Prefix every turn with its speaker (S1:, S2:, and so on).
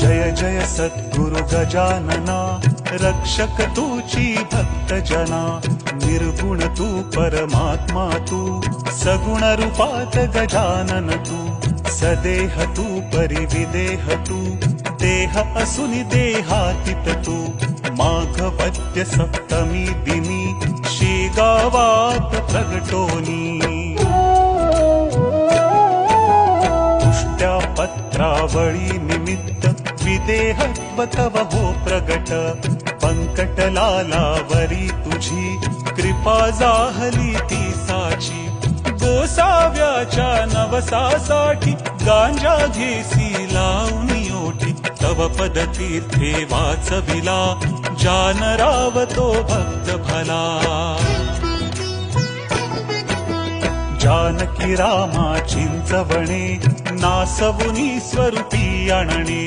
S1: जय जय सद्गुरु गजानना रक्षक तूची भक्त जना निर्गुण तू परमात्मा तू सगुण रूपात गजानन तू सदेह तू परिविदेह तू देह असुनि देहातीत तू माघवद्य सप्तमी दिनी शेगावात प्रगटोनी। पुष्ट्या पत्रावळी निमित्त विदेहत्व तव हो प्रगट. पंकटलालावरी तुझी. कृपा जाहली ती साची. गोसाव्याच्या नवसासाठी गांजा घेसी लावणी ओठी तव पद तीर्थे वाचविला जानरावतो भक्त भला. जानकी रामा चिंचवणे नासवुनी स्वरूपी आणणे.